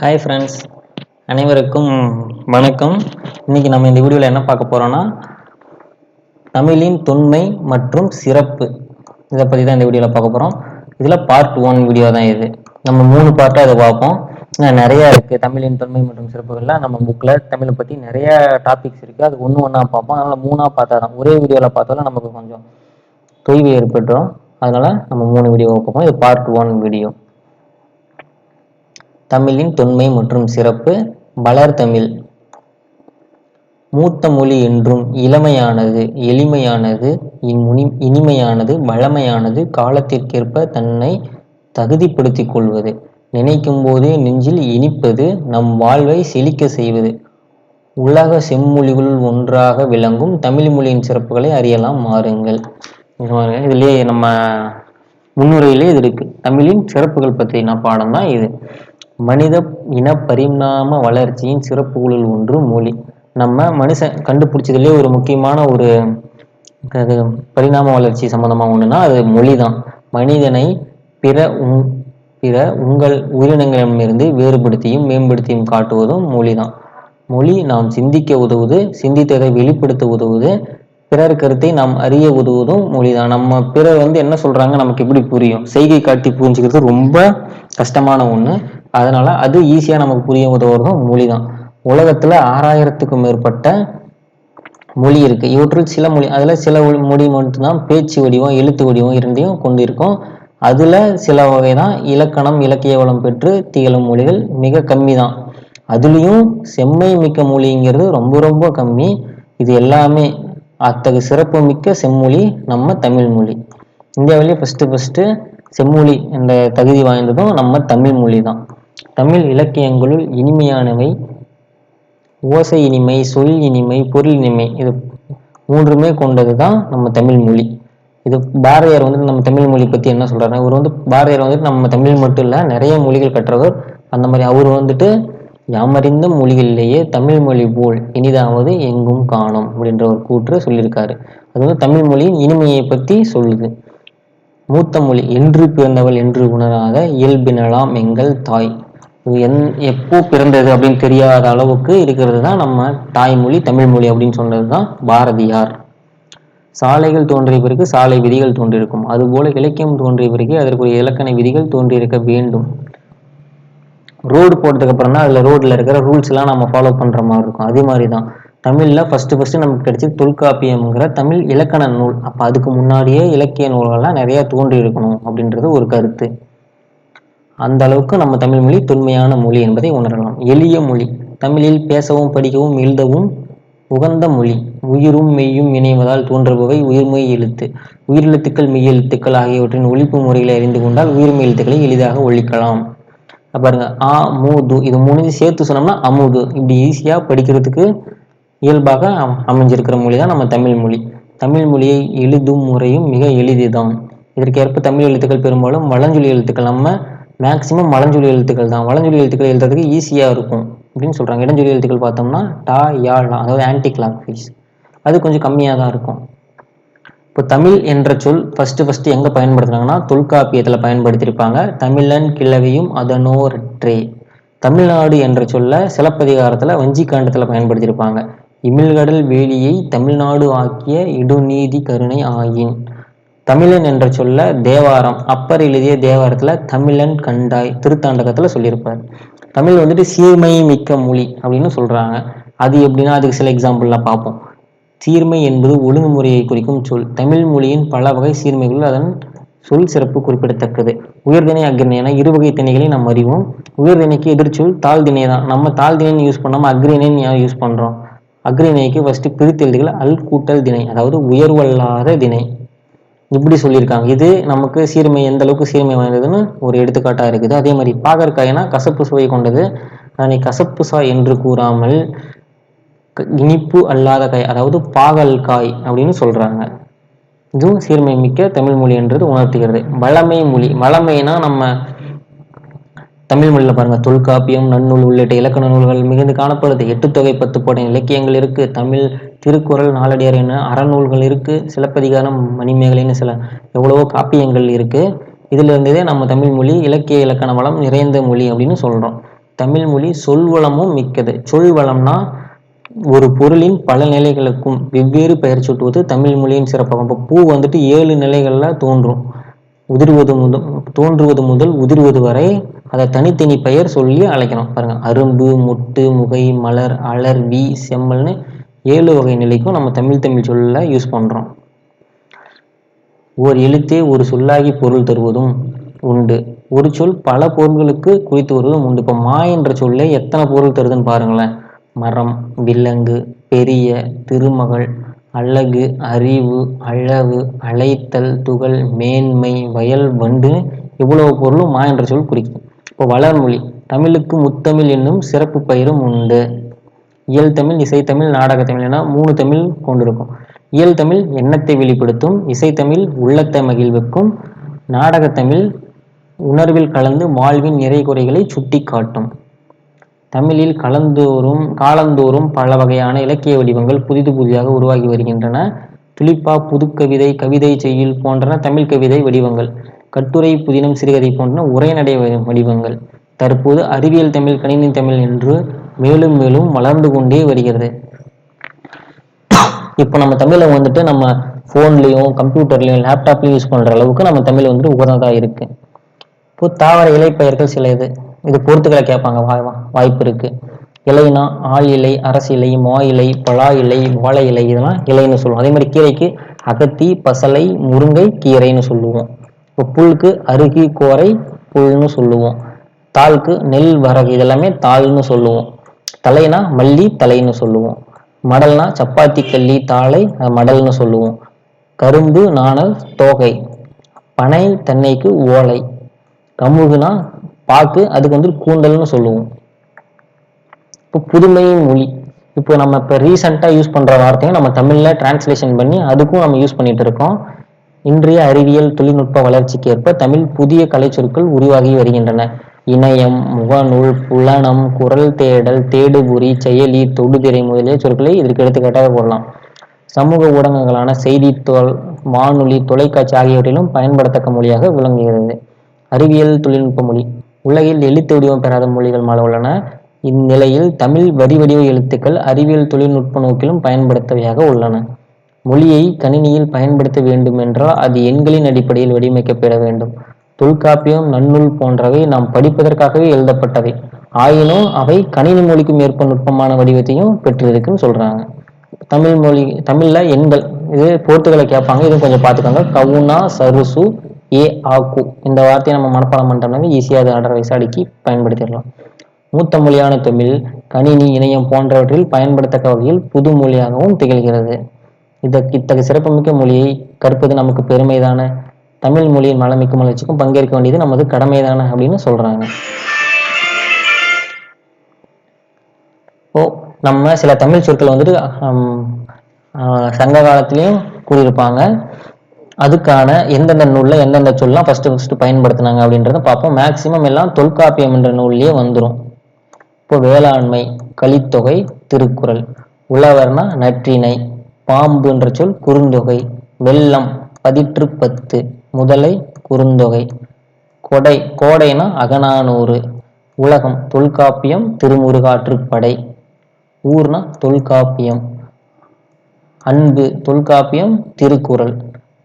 Hi friends அனைவருக்கும் வணக்கம். இன்னைக்கு நம்ம இந்த வீடியோவில் என்ன பார்க்க போகிறோன்னா தமிழின் தொன்மை மற்றும் சிறப்பு. இதை பற்றி தான் இந்த வீடியோவில் பார்க்க போகிறோம் இதில் பார்ட் ஒன் வீடியோ தான் இது. நம்ம மூணு பார்ட்டாக இதை பார்ப்போம். நிறையா இருக்குது தமிழின் தொன்மை மற்றும் சிறப்புகள்லாம் நம்ம புக்கில் தமிழை பற்றி நிறைய டாபிக்ஸ் இருக்குது அது ஒன்று ஒன்றா பார்ப்போம். அதனால் மூணாக பார்த்தா தான். ஒரே வீடியோவில் பார்த்தாலும் நமக்கு கொஞ்சம் தொய்வு ஏற்பட்டுரும். அதனால் நம்ம மூணு வீடியோ பார்ப்போம். இது பார்ட் ஒன் வீடியோ தமிழின் தொன்மை மற்றும் சிறப்பு. வளர் தமிழ். மூத்த மொழி என்றும் இளமையானது எளிமையானது இம்முனி இனிமையானது வளமையானது காலத்திற்கேற்ப தன்னை தகுதிப்படுத்திக் கொள்வது. நினைக்கும் போதே நெஞ்சில் இனிப்பது நம் வாழ்வை செழிக்க செய்வது. உலக செம்மொழிகளுள் ஒன்றாக விளங்கும் தமிழ் மொழியின் சிறப்புகளை அறியலாம். மாறுங்கள். இதுலேயே நம்ம முன்னுரையிலே இது இருக்கு. தமிழின் சிறப்புகள் பற்றின பாடம் தான் இது. மனித இன பரிணாம வளர்ச்சியின் சிறப்புகளுள் ஒன்று மொழி நம்ம மனுஷன் கண்டுபிடிச்சதுலேயே ஒரு முக்கியமான ஒரு பரிணாம வளர்ச்சி சம்பந்தமா ஒண்ணுன்னா அது மொழி தான் மனிதனை பிற உங் பிற உங்கள் உயிரினங்களிடமிருந்து வேறுபடுத்தியும் மேம்படுத்தியும் காட்டுவதும் மொழி தான் மொழி நாம் சிந்திக்க உதவுது சிந்தித்ததை வெளிப்படுத்த உதவுது பிறர் கருத்தை நாம் அறிய உதவுவதும் மொழிதான். நம்ம பிறர் வந்து என்ன சொல்றாங்க நமக்கு எப்படி புரியும்? செய்கை காட்டி புரிஞ்சுக்கிறது ரொம்ப கஷ்டமான ஒண்ணு. அதனால அது ஈஸியா நமக்கு புரிய உதவுறதும் மொழிதான். உலகத்துல ஆறாயிரத்துக்கும் மேற்பட்ட மொழி இருக்கு. இவற்றில் சில மொழி அதுல சில மொழி மட்டும்தான் பேச்சு வடிவம் எழுத்து வடிவம் இரண்டையும் கொண்டிருக்கும். அதுல சில வகை தான் இலக்கணம் இலக்கிய வளம் பெற்று திகழும் மொழிகள் மிக கம்மி தான் அதுலயும் செம்மை மிக்க மொழிங்கிறது ரொம்ப ரொம்ப கம்மி. இது எல்லாமே அத்தகு சிறப்பு மிக்க செம்மொழி நம்ம தமிழ் மொழி. இந்தியாவிலேயே ஃபர்ஸ்ட் ஃபர்ஸ்ட் செம்மொழி என்ற தகுதி வாய்ந்ததும் நம்ம தமிழ் மொழி தான் தமிழ் இலக்கியங்களுள் இனிமையானவை. ஓசை இனிமை சொல் இனிமை பொருள் இனிமை இது மூன்றுமே கொண்டது தான் நம்ம தமிழ் மொழி. இது பாரதியார் வந்து நம்ம தமிழ் மொழி பற்றி என்ன சொல்கிறாரு இவர் வந்து பாரதியார் வந்துட்டு நம்ம தமிழ் மட்டும் இல்லை நிறைய மொழிகள் கற்றவர். அந்த மாதிரி அவர் வந்துட்டு யாமறிந்த மொழிகளிலேயே தமிழ் மொழி போல் இனிதாவது எங்கும் காணோம் அப்படின்ற ஒரு கூற்று சொல்லியிருக்காரு. அது வந்து தமிழ் மொழியின் இனிமையை பற்றி சொல்லுது. மூத்த மொழி என்று பிறந்தவள் என்று உணராத இயல்பினலாம் எங்கள் தாய். என் எப்போ பிறந்தது அப்படின்னு தெரியாத அளவுக்கு இருக்கிறது தான் நம்ம தாய்மொழி தமிழ்மொழி அப்படின்னு சொன்னது தான் பாரதியார். சாலைகள் தோன்றிய பிறகு சாலை விதிகள் தோன்றியிருக்கும். அதுபோல இலக்கியம் தோன்றிய பிறகு அதற்குரிய இலக்கண விதிகள் தோன்றியிருக்க வேண்டும். ரோடு போட்டதுக்கு அப்புறம் தான் அதில் ரோட்ல இருக்கிற ரூல்ஸ் எல்லாம் நம்ம ஃபாலோ பண்ற மாதிரி இருக்கும். அதே மாதிரி தான் தமிழ்ல ஃபர்ஸ்ட் ஃபர்ஸ்ட் நமக்கு கிடைச்சி தொல்காப்பியம்ங்கிற தமிழ் இலக்கண நூல். அப்போ அதுக்கு முன்னாடியே இலக்கிய நூல்கள்லாம் நிறைய தோன்றி இருக்கணும் அப்படின்றது ஒரு கருத்து. அந்த அளவுக்கு நம்ம தமிழ் மொழி தொன்மையான மொழி என்பதை உணரலாம். எளிய மொழி தமிழில் பேசவும் படிக்கவும் எழுதவும் உகந்த மொழி. உயிரும் மெய்யும் இணைவதால் தோன்றுபவை உயிர்மெய் எழுத்து. உயிரெழுத்துக்கள் மெய் எழுத்துக்கள் ஆகியவற்றின் ஒழிப்பு முறைகளை அறிந்து கொண்டால் உயிர்மெய் எழுத்துக்களை எளிதாக ஒழிக்கலாம். பாருங்க ஆ மூது இது மூணு சேர்த்து சொன்னோம்னா அமுது. இப்படி ஈஸியா படிக்கிறதுக்கு இயல்பாக அமைஞ்சிருக்கிற மொழி தான் நம்ம தமிழ் மொழி. தமிழ் மொழியை எழுதும் முறையும் மிக எளிதுதான். இதற்கேற்ப தமிழ் எழுத்துக்கள் பெரும்பாலும் வளஞ்சொலி எழுத்துக்கள். நம்ம மேக்சிமம் வளஞ்சொலி எழுத்துக்கள் தான். வளஞ்சொலி எழுத்துக்கள் எழுதுறதுக்கு ஈஸியாக இருக்கும் அப்படின்னு சொல்கிறாங்க இடஞ்சொலி எழுத்துக்கள் பார்த்தோம்னா டா யாழ்லாம் அதாவது ஆன்டி கிளாக் அது கொஞ்சம் கம்மியாக தான் இருக்கும். இப்போ தமிழ் என்ற சொல் ஃபஸ்ட்டு ஃபஸ்ட்டு எங்கே பயன்படுத்துனாங்கன்னா தொல்காப்பியத்தில் பயன்படுத்தியிருப்பாங்க. தமிழன் கிழவியும் அதனோரற்றே. தமிழ்நாடு என்ற சொல்ல சிலப்பதிகாரத்தில் வஞ்சிக்காண்டத்தில் பயன்படுத்தியிருப்பாங்க. இமிழ்கடல் வேலியை தமிழ்நாடு ஆக்கிய இடுநீதி கருணை ஆயின். தமிழன் என்ற சொல்ல தேவாரம். அப்பர் எழுதிய தேவாரத்துல தமிழன் கண்டாய் திருத்தாண்டகத்துல சொல்லியிருப்பார். தமிழ் வந்துட்டு சீர்மை மிக்க மொழி அப்படின்னு சொல்றாங்க. அது எப்படின்னா அதுக்கு சில எக்ஸாம்பிள்லாம் பார்ப்போம். சீர்மை என்பது ஒழுங்குமுறையை குறிக்கும் சொல். தமிழ் மொழியின் பல வகை சீர்மைகள் அதன் சொல் சிறப்பு குறிப்பிடத்தக்கது. உயர்திணை அக்ரிணை என இருவகை திணைகளை நாம் அறிவோம். உயர்திணைக்கு எதிர்ச்சொல் தாழ் திணை தான். நம்ம தாழ்திணைன்னு யூஸ் பண்ணாம அக்ரிணைன்னு யூஸ் பண்றோம்? அக்ரிணைக்கு ஃபர்ஸ்ட் பிரித்தெழுதுகள் அல் கூட்டல் திணை அதாவது உயர்வல்லாத திணை. இப்படி சொல்லியிருக்காங்க. இது நமக்கு சீர்மை எந்த அளவுக்கு சீர்மை வாய்ந்ததுன்னு ஒரு எடுத்துக்காட்டாக இருக்குது. அதே மாதிரி பாகற்காய்னா கசப்பு சுவை கொண்டது. அதனை கசப்பு சாய் என்று கூறாமல் க- இனிப்பு அல்லாத காய் அதாவது பாகல் காய் அப்படின்னு சொல்கிறாங்க இதுவும் சீர்மை மிக்க தமிழ் மொழி என்றது உணர்த்துகிறது. வளமை மொழி வளமைனா நம்ம தமிழ் மொழியில பாருங்க தொல்காப்பியம் நன்னூல் உள்ளிட்ட இலக்கண நூல்கள் மிகுந்து காணப்படுது. எட்டு தொகை பத்து போட இலக்கியங்கள் இருக்கு. தமிழ் திருக்குறள் நாளடியார் என அறநூல்கள் இருக்கு. சிலப்பதிகாரம் மணிமேகலைன்னு சில எவ்வளவோ காப்பியங்கள் இருக்கு. இதுல இருந்ததே நம்ம தமிழ் மொழி இலக்கிய இலக்கண வளம் நிறைந்த மொழி அப்படின்னு சொல்றோம். தமிழ் மொழி சொல்வளமும் மிக்கது. சொல்வளம்னா ஒரு பொருளின் பல நிலைகளுக்கும் வெவ்வேறு பெயர் சூட்டுவது தமிழ் மொழியின் சிறப்பாகும். இப்போ பூ வந்துட்டு ஏழு நிலைகளில் தோன்றும். உதிர்வது முதல் தோன்றுவது முதல் உதிர்வது வரை அதை தனித்தனி பெயர் சொல்லி அழைக்கணும். பாருங்க. அரும்பு முட்டு முகை மலர் அலர் வி செம்மல்னு ஏழு வகை நிலைக்கும் நம்ம தமிழ் தமிழ் சொல்ல யூஸ் பண்ணுறோம் ஓர் எழுத்தே ஒரு சொல்லாகி பொருள் தருவதும் உண்டு. ஒரு சொல் பல பொருள்களுக்கு குறித்து வருவதும் உண்டு. இப்போ மா என்ற சொல்லே எத்தனை பொருள் தருதுன்னு பாருங்களேன். மரம் விலங்கு பெரிய திருமகள் அழகு அறிவு அளவு அழைத்தல் துகள் மேன்மை வயல் வண்டு இவ்வளவு பொருளும் மா என்ற சொல் குறிக்கும். இப்போ வளர்மொழி தமிழுக்கு முத்தமிழ் என்னும் சிறப்பு பெயரும் உண்டு. இயல் தமிழ் இசைத்தமிழ் நாடகத்தமிழ் என மூணு தமிழ் கொண்டிருக்கும். இயல் தமிழ் எண்ணத்தை வெளிப்படுத்தும் இசைத்தமிழ் உள்ளத்தை மகிழ்விக்கும் நாடகத்தமிழ் உணர்வில் கலந்து வாழ்வின் நிறை குறைகளை சுட்டி காட்டும் தமிழில் கலந்தோறும் காலந்தோறும் பல வகையான இலக்கிய வடிவங்கள் புதிது புதிதாக உருவாகி வருகின்றன. துளிப்பா புதுக்கவிதை கவிதை செய்யுள் போன்றன தமிழ் கவிதை வடிவங்கள். கட்டுரை புதினம் சிறுகதை போன்றன உரைநடை வடிவங்கள். தற்போது அறிவியல் தமிழ் கணினி தமிழ் என்று மேலும் மேலும் வளர்ந்து கொண்டே வருகிறது. இப்போ நம்ம தமிழை வந்துட்டு நம்ம ஃபோன்லேயும் கம்ப்யூட்டர்லையும் லேப்டாப்லேயும் யூஸ் பண்ணுற அளவுக்கு நம்ம தமிழ் வந்துட்டு உகந்ததாக இருக்கு. இப்போ தாவர இலைப்பெயர்கள் சில இது இது பொறுத்துக்களை கேட்பாங்க. வாய் வாய்ப்பு இருக்கு. இலைனா ஆள் இலை அரசு இலை மா இலை பலா இலை வாழை இலை இதெல்லாம் இலைன்னு சொல்லுவோம். அதே மாதிரி கீரைக்கு அகத்தி பசலை முருங்கை கீரைன்னு சொல்லுவோம். இப்போ புழுக்கு அருகி கோரை புல்னு சொல்லுவோம். தாளுக்கு நெல் வரகு இதெல்லாமே தாள்னு சொல்லுவோம். தலைனா மல்லி தலைன்னு சொல்லுவோம். மடல்னா சப்பாத்தி கல்லி தாளை மடல்னு சொல்லுவோம். கரும்பு நாணல் தோகை. பனை தென்னைக்கு ஓலை. கமுகுனா பார்த்து அதுக்கு வந்து கூண்டல்னு சொல்லுவோம். இப்போ புதுமை மொழி. இப்போ நம்ம இப்போ ரீசெண்டாக யூஸ் பண்ணுற வார்த்தையை நம்ம தமிழில் டிரான்ஸ்லேஷன் பண்ணி அதுக்கும் நம்ம யூஸ் பண்ணிட்டு இருக்கோம். இன்றைய அறிவியல் தொழில்நுட்ப வளர்ச்சிக்கு ஏற்ப தமிழ் புதிய கலைச்சொற்கள் உருவாகி வருகின்றன. இணையம் முகநூல் புலனம் குரல் தேடல் தேடுபுரி செயலி தொடுதிரை முதலிய சொற்களை இதற்கு எடுத்துக்காட்டாக போடலாம். சமூக ஊடகங்களான செய்தித்தாள் வானொலி தொலைக்காட்சி ஆகியவற்றிலும் பயன்படத்தக்க மொழியாக விளங்குகிறது. அறிவியல் தொழில்நுட்ப மொழி. உலகில் எழுத்து வடிவம் பெறாத மொழிகள் மேல உள்ளன. இந்நிலையில் தமிழ் வரி வடிவ எழுத்துக்கள் அறிவியல் தொழில்நுட்ப நோக்கிலும் பயன்படுத்தவையாக உள்ளன. மொழியை கணினியில் பயன்படுத்த வேண்டும் என்றால் அது எண்களின் அடிப்படையில் வடிவமைக்கப்பட வேண்டும். தொல்காப்பியம் நன்னூல் போன்றவை நாம் படிப்பதற்காகவே எழுதப்பட்டவை. ஆயினும் அவை கணினி மொழிக்கும் ஏற்ப நுட்பமான வடிவத்தையும் பெற்றிருக்குன்னு சொல்றாங்க. தமிழ் மொழி தமிழ்ல எண்கள் இது போர்த்துகளை கேட்பாங்க இதுவும் கொஞ்சம் பார்த்துக்கோங்க. கவுனா சருசு ஏ ஆக்கு இந்த வார்த்தையை நம்ம மனப்பாடம் பண்ணிட்டோம்னா ஈஸியாக அதை அடர் வயசு அடுக்கி பயன்படுத்திடலாம். மூத்த மொழியான தமிழ் கணினி இணையம் போன்றவற்றில் பயன்படுத்தக்க வகையில் புது மொழியாகவும் திகழ்கிறது. இதற்கு இத்தகைய சிறப்புமிக்க மொழியை கற்பது நமக்கு பெருமைதான? தமிழ் மொழியின் வளமிக்க வளர்ச்சிக்கும் பங்கேற்க வேண்டியது நமது கடமைதானே அப்படின்னு சொல்றாங்க. ஓ நம்ம சில தமிழ் சொற்கள் வந்துட்டு ஹம், ஆஹ், சங்க காலத்திலையும் கூறியிருப்பாங்க. அதுக்கான எந்தெந்த நூலில் எந்தெந்த சொல்லலாம் ஃபர்ஸ்ட் ஃபர்ஸ்ட் பயன்படுத்தினாங்க அப்படின்றத பார்ப்போம். மேக்சிமம் எல்லாம் தொல்காப்பியம் என்ற நூல்லையே வந்துடும் இப்போ வேளாண்மை கலித்தொகை திருக்குறள் உழவர்னா நற்றிணை பாம்புன்ற சொல் குறுந்தொகை வெள்ளம் பதிற்று பத்து முதலை குறுந்தொகை கொடை கோடைனா அகநானூறு உலகம் தொல்காப்பியம் திருமுருகாற்றுப்படை ஊர்னா தொல்காப்பியம் அன்பு தொல்காப்பியம் திருக்குறள்.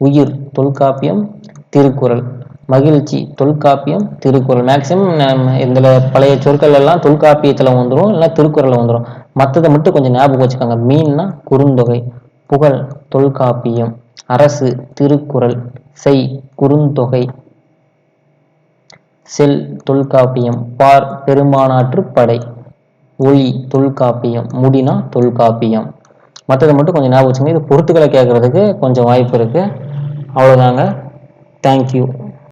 உயிர் தொல்காப்பியம் திருக்குறள். மகிழ்ச்சி தொல்காப்பியம் திருக்குறள். மேக்சிமம் இந்த பழைய சொற்கள் எல்லாம் தொல்காப்பியத்தில் வந்துடும் இல்லைன்னா திருக்குறளில் வந்துடும் மற்றதை மட்டும் கொஞ்சம் ஞாபகம் வச்சுக்கோங்க. மீன்னா குறுந்தொகை புகழ் தொல்காப்பியம். அரசு திருக்குறள். செய் குறுந்தொகை. செல் தொல்காப்பியம். பார் பெரும்பானாற்று படை. ஒளி தொல்காப்பியம். முடினா தொல்காப்பியம். மற்றதை மட்டும் கொஞ்சம் ஞாபகம் வச்சுங்க இது பொருத்துக்களை கேட்கறதுக்கு கொஞ்சம் வாய்ப்பு இருக்குது அவ்வளோதாங்க தேங்க்யூ